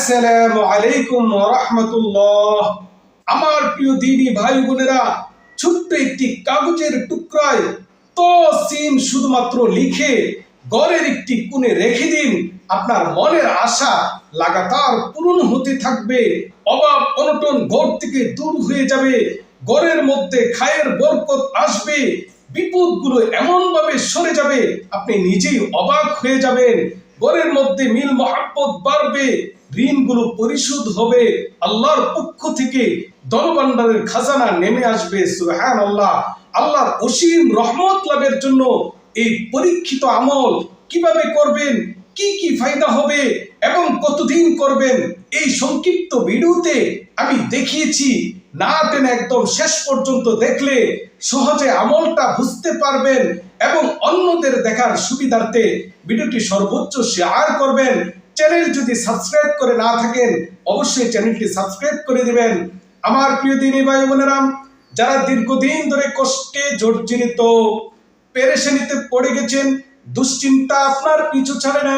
আসসালামু আলাইকুম রাহমাতুল্লাহ। আমার প্রিয় দিনী ভাই বোনেরা, ছোট্ট একটি কাগজের টুকরায় শুধুমাত্র লিখে ঘরের একটি কোণে রেখে দিন। আপনার মনের আশা লাগাতার পূরণ হতে থাকবে, অভাব অনটন ঘর থেকে দূর হয়ে যাবে, ঘরের মধ্যে খায়ের বরকত আসবে, বিপদগুলো এমন ভাবে সরে যাবে, আপনি নিজেই অবাক হয়ে যাবেন। ঘরের মধ্যে মিল মহাব্বত বাড়বে, ঋণগুলো পরিশোধ হবে, আল্লাহর পক্ষ থেকে দলবান্ডারের খাজানা নেমে আসবে সুহান আল্লাহ আল্লাহর অসীম রহমত লাভের জন্য এই পরীক্ষিত আমল কীভাবে করবেন, কি কি ফায়দা হবে এবং কতদিন করবেন, এই সংক্ষিপ্ত ভিডিওতে আমি দেখিয়েছি। না একদম শেষ পর্যন্ত দেখলে সহজে আমলটা বুঝতে পারবেন। এবং অন্যদের দেখার সুবিধার্থে ভিডিওটি সর্বোচ্চ শেয়ার করবেন। চ্যানেল যদি সাবস্ক্রাইব করে না থাকেন, অবশ্যই চ্যানেলটি সাবস্ক্রাইব করে দিবেন। আমার প্রিয় দিনী ভাই বোনেরাম যারা দীর্ঘদিন ধরে কষ্টে জর্জরিত, পেরেশানিতে পড়ে গেছেন, দুশ্চিন্তা আপনার পিছু ছাড়ে না,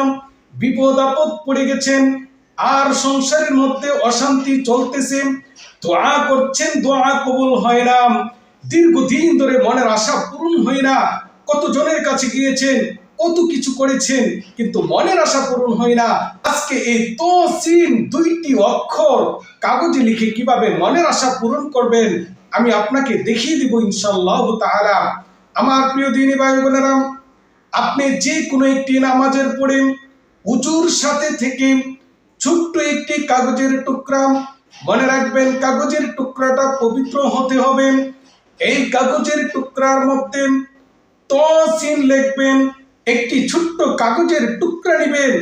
বিপদ আপদ পড়ে গেছেন, আর সংসারের মধ্যে অশান্তি চলতেছে, দোয়া করছেন, দোয়া কবুল হয় না। দীর্ঘদিন ধরে মনের আশা পূরণ হয় না। কত জনের কাছে গিয়েছেন, কত কিছু করেছেন, কিন্তু মনের আশা পূরণ হয় না। আজকে এই তসিন দুইটি অক্ষর কাগজে লিখে কীভাবে মনের আশা পূরণ করবেন, আমি আপনাকে দেখিয়ে দিব ইনশাল্লাহ তাআলা। আমার প্রিয় দিনী ভাই বোনেরা, আপনি যে কোনো একটি নামাজের পড়ে উজুর সাথে থেকে ছোট্ট একটি কাগজের টুকরা, মনে রাখবেন কাগজের টুকরাটা পবিত্র হতে হবে। এই কাগজের টুকরার মধ্যে তসিন লিখবেন, একটি ছোট্ট কাগজের টুকরা নেবেন,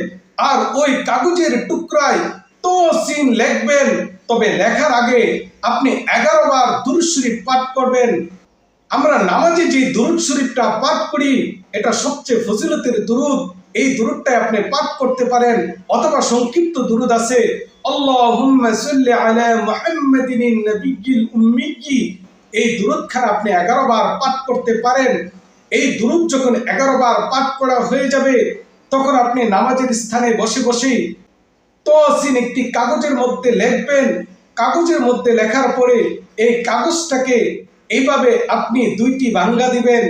আর ওই কাগজের টুকরায় তসিন লিখবেন। তবে লেখার আগে আপনি এগারো বার দুরুশরীফ পাঠ করবেন। আমরা নামাজে যে দুরুদ শরীফটা পাঠ করি, এটা সবচেয়ে ফজিলতের দুরুদ। এই দুরুদটা আপনি পাঠ করতে পারেন, অথবা সংক্ষিপ্ত দুরুদ আছে, আল্লাহুম্মা সাল্লি আলা মুহাম্মাদিন নবিয়্যিল এই দুরুদ আপনি 11 বার পাঠ করতে পারেন। এই দুরুদ যখন 11 বার পাঠ করা হয়ে যাবে, তখন আপনি নামাজের স্থানে বসে বসে তসিন একটি কাগজের মধ্যে লিখবেন। কাগজের মধ্যে লেখার পরে এই কাগজটাকে এইভাবে আপনি দুইটি বাঙ্গা দিবেন।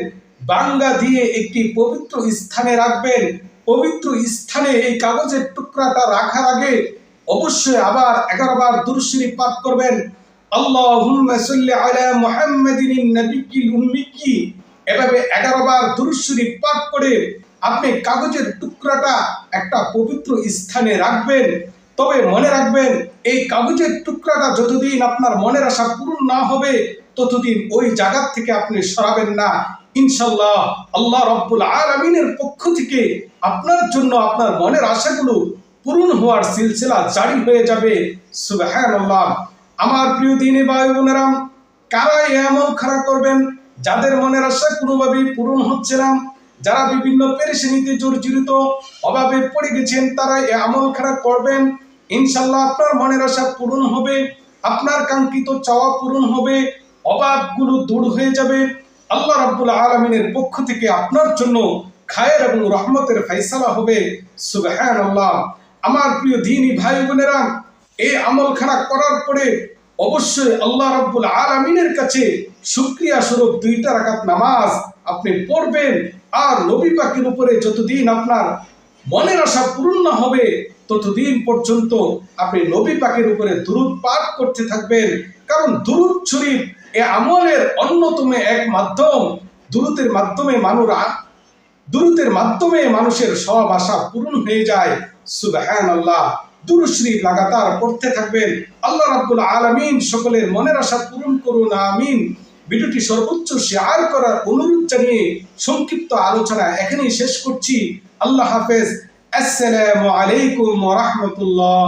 বাঙ্গা দিয়ে একটি পবিত্র স্থানে রাখবেন। পবিত্র স্থানে এই কাগজের টুকরাটা রাখার আগে অবশ্যই আবার এগারো বার দুরুশরী পাঠ করবেন। সাল্লি আলা মুহাম্মাদিন নবিয়্যিল উম্মিয়্যি। এভাবে এগারো বার দুরুশরী পাঠ করে আপনি কাগজের টুকরাটা একটা পবিত্র স্থানে রাখবেন। তবে মনে রাখবেন, এই কাগজের টুকরাটা যতদিন আপনার মনের আশা পূরণ না হবে, ততদিন ওই জায়গার থেকে আপনি সরাবেন না। ইনশাল্লাহ আল্লাহ রব্বুল আলমিনের পক্ষ থেকে আপনার জন্য আপনার মনের আশাগুলো পূরণ হওয়ার সিলসিলা জারি হয়ে যাবে। সুবহানাল্লাহ। আমার প্রিয় দিনী বায়ু বোনেরাম কারা আমল খারাপ করবেন যাদের মনের আশা কোনোভাবেই পূরণ হচ্ছে না, যারা বিভিন্ন পেরেশানিতে জর্জরিত, অভাবে পড়ে গেছেন, তারা এ আমল খারাপ করবেন। ইনশাল্লাহ আপনার মনের আশা পূরণ হবে, আপনার কাঙ্ক্ষিত চাওয়া পূরণ হবে, অভাবগুলো দূর হয়ে যাবে। আল্লাহ রাব্বুল আলমিনের পক্ষ থেকে আপনার জন্য খায়ের এবং রহমতের ফাইসালা হবে। আল্লাহ আমার প্রিয় দিনী ভাই বোনেরা, এই আমলখানা করার পরে অবশ্যই আল্লাহ রাব্বুল আলমিনের কাছে শুক্রিয়া স্বরূপ দুইটা রাকাত নামাজ আপনি পড়বেন আর নবী পাকের উপরে যতদিন আপনার মনের আশা পূরণ হবে, ততদিন পর্যন্ত আপনি নবী পাকের উপরে দুরুদ পাঠ করতে থাকবেন। কারণ দুরুদ শরীফ এ আমলের অন্যতম এক মাধ্যম। দুরুতের মাধ্যমে মানুরা দুরুতের মাধ্যমে মানুষের সব আশা পূরণ হয়ে যায়। সুবহান আল্লাহ দুরুশ্রী লাগাতার করতে থাকবেন। আল্লাহ রাব্বুল আলামিন সকলের মনের আশা পূরণ করুন, আমিন। ভিডিওটি সর্বোচ্চ শেয়ার করার অনুরোধ জানিয়ে সংক্ষিপ্ত আলোচনা এখানেই শেষ করছি। আল্লাহ হাফেজ। আসসালামু আলাইকুম রাহমাতুল্লাহ।